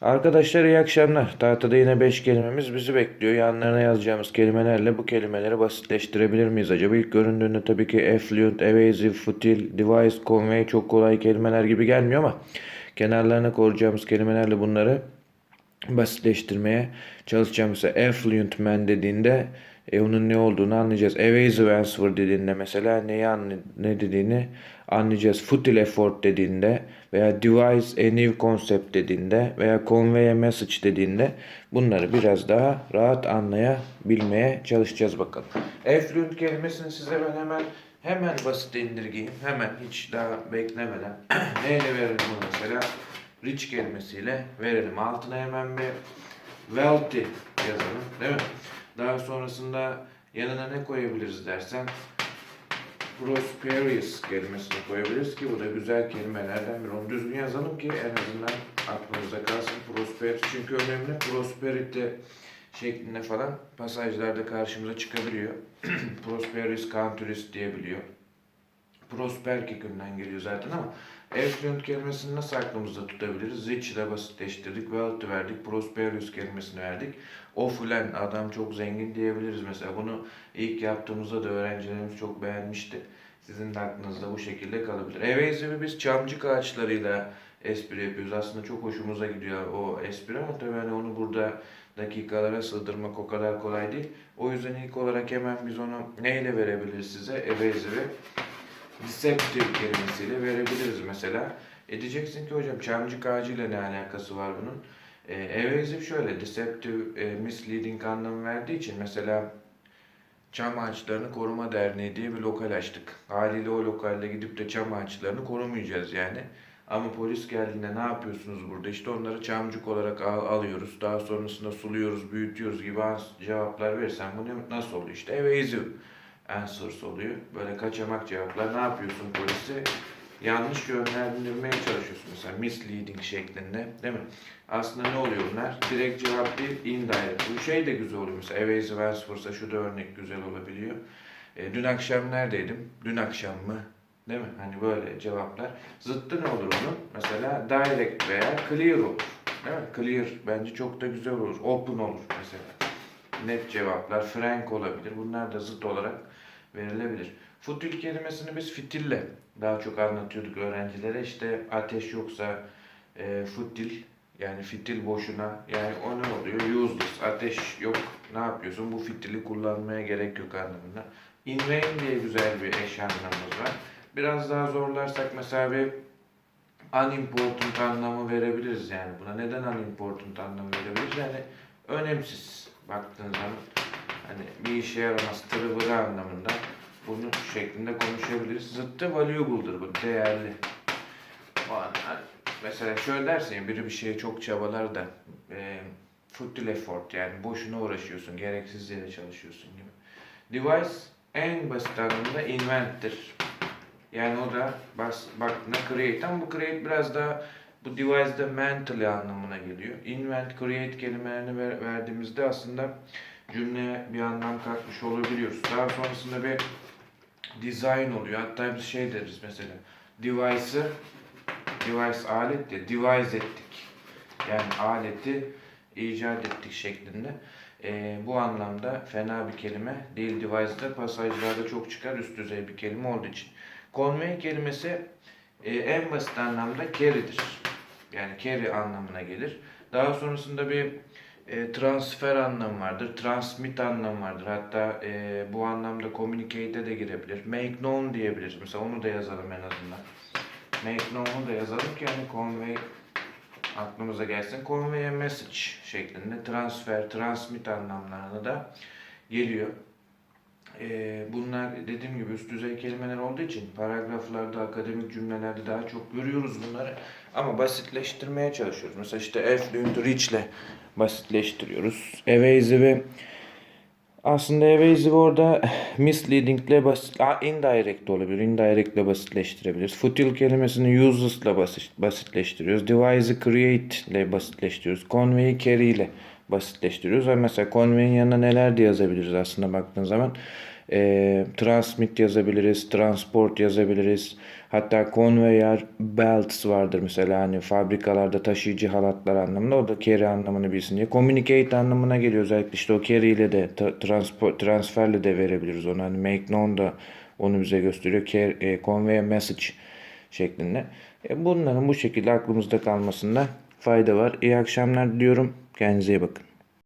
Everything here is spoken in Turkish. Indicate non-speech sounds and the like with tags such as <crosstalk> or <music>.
Arkadaşlar iyi akşamlar. Tahtada yine 5 kelimemiz bizi bekliyor. Yanlarına yazacağımız kelimelerle bu kelimeleri basitleştirebilir miyiz acaba? İlk göründüğünde tabii ki effluent, evasive, futile, device, convey çok kolay kelimeler gibi gelmiyor ama kenarlarına koruyacağımız kelimelerle bunları basitleştirmeye çalışacağım. Mesela effluent man dediğinde e, onun ne olduğunu anlayacağız. Evasive answer dediğinde mesela neyi anla, ne dediğini anlayacağız. Futile effort dediğinde veya devise a new concept dediğinde veya convey a message dediğinde bunları biraz daha rahat anlayabilmeye çalışacağız bakalım. Effluent kelimesini size ben hemen hemen basit indirgeyim. Hemen hiç daha beklemeden. <clears throat> Neyle verelim bunu mesela? Rich kelimesiyle verelim. Altına hemen bir wealthy yazalım. Değil mi? Daha sonrasında yanına ne koyabiliriz dersen prosperous kelimesini koyabiliriz ki bu da güzel kelimelerden biri. Onu düzgün yazalım ki en azından aklımızda kalsın. Prosperous çünkü önemli. Prosperity şeklinde falan pasajlarda karşımıza çıkabiliyor. <clears throat> prosperous countries diyebiliyor. Prosper kökünden geliyor zaten ama affluent kelimesini nasıl aklımızda tutabiliriz? Rich ile basitleştirdik, wealthy verdik, prosperous kelimesini verdik. Opulent, adam çok zengin diyebiliriz mesela. Bunu ilk yaptığımızda da öğrencilerimiz çok beğenmişti. Sizin de aklınızda bu şekilde kalabilir. Evasive'i biz çamcık ağaçlarıyla espri yapıyoruz. Aslında çok hoşumuza gidiyor o espri ama tabii hani onu burada dakikalara sığdırmak o kadar kolay değil. O yüzden ilk olarak hemen biz onu neyle verebiliriz size? Evasive'i deceptive kelimesiyle verebiliriz mesela. E diyeceksin ki hocam çamcık ağacıyla ne alakası var bunun? E, evasive şöyle deceptive, e, misleading anlamı verdiği için mesela Çam Ağaçlarını Koruma Derneği diye bir lokal açtık. Haliyle o lokalde gidip de çam ağaçlarını korumayacağız yani. Ama polis geldiğinde ne yapıyorsunuz burada? İşte onları çamcık olarak al- alıyoruz. Daha sonrasında suluyoruz, büyütüyoruz gibi cevaplar verirsen bu nasıl oluyor? İşte evasive answers oluyor. Böyle kaçamak cevaplar. Ne yapıyorsun polisi? Yanlış yönlendirmeye çalışıyorsun mesela misleading şeklinde değil mi? Aslında ne oluyor bunlar? Direkt cevap değil, indirect. Bu şey de güzel oluyor mesela evasive answers'a şu da örnek güzel olabiliyor. E, dün akşam neredeydim? Dün akşam mı? Değil mi? Hani böyle cevaplar. Zıttı ne olur onun? Mesela direct veya clear olur. Değil mi? Clear bence çok da güzel olur. Open olur mesela. Net cevaplar. Frank olabilir. Bunlar da zıt olarak verilebilir. Futil kelimesini biz fitille daha çok anlatıyorduk öğrencilere. İşte ateş yoksa e, futil yani fitil boşuna yani o ne oluyor? Useless. Ateş yok. Ne yapıyorsun? Bu fitili kullanmaya gerek yok anlamında. In vain diye güzel bir eş anlamımız var. Biraz daha zorlarsak mesela bir unimportant anlamı verebiliriz yani buna. Neden unimportant anlamı verebiliriz? Yani önemsiz baktığın zaman hani bir işe yaramaz tırıvırı anlamında bunu şeklinde konuşabiliriz. Zıttı valuable'dır bu değerli. O mesela şöyle dersin ya biri bir şeye çok çabalar da e, futile effort yani boşuna uğraşıyorsun, gereksiz yere çalışıyorsun gibi. Device en basit anlamda invent'tir. Yani o da bas, baktığında create ama bu create biraz daha bu device'da mentally anlamına geliyor. Invent, create kelimelerini ver, verdiğimizde aslında cümleye bir anlam katmış olabiliyoruz. Daha sonrasında bir design oluyor. Hatta biz şey deriz mesela device'ı device alet de devise ettik. Yani aleti icat ettik şeklinde. Ee, bu anlamda fena bir kelime değil. Device'da pasajlarda çok çıkar üst düzey bir kelime olduğu için. Convey kelimesi e, en basit anlamda carry'dir. Yani carry anlamına gelir. Daha sonrasında bir e, transfer anlamı vardır. Transmit anlamı vardır. Hatta e, bu anlamda communicate'e de girebilir. Make known diyebiliriz. Mesela onu da yazalım en azından. Make known'u da yazalım ki hani convey aklımıza gelsin. Convey a message şeklinde transfer, transmit anlamlarına da geliyor. Ee, bunlar dediğim gibi üst düzey kelimeler olduğu için paragraflarda, akademik cümlelerde daha çok görüyoruz bunları. Ama basitleştirmeye çalışıyoruz. Mesela işte affluent rich ile basitleştiriyoruz. Evasive'i aslında evasive orada misleading ile basit, indirect olabilir. Indirect ile basitleştirebiliriz. Futile kelimesini useless ile basit, basitleştiriyoruz. Device'ı create ile basitleştiriyoruz. Convey'i carry ile basitleştiriyoruz. Ve mesela convey'in yanına neler de yazabiliriz aslında baktığın zaman. E, transmit yazabiliriz, transport yazabiliriz. Hatta conveyor belts vardır mesela hani fabrikalarda taşıyıcı halatlar anlamında. O da carry anlamını bilsin diye. Communicate anlamına geliyor özellikle işte o carry ile de transport, transferle de verebiliriz onu. Hani make known da onu bize gösteriyor. Carry, e, convey message şeklinde. E, bunların bu şekilde aklımızda kalmasında fayda var. İyi akşamlar diliyorum. Kendinize iyi bakın.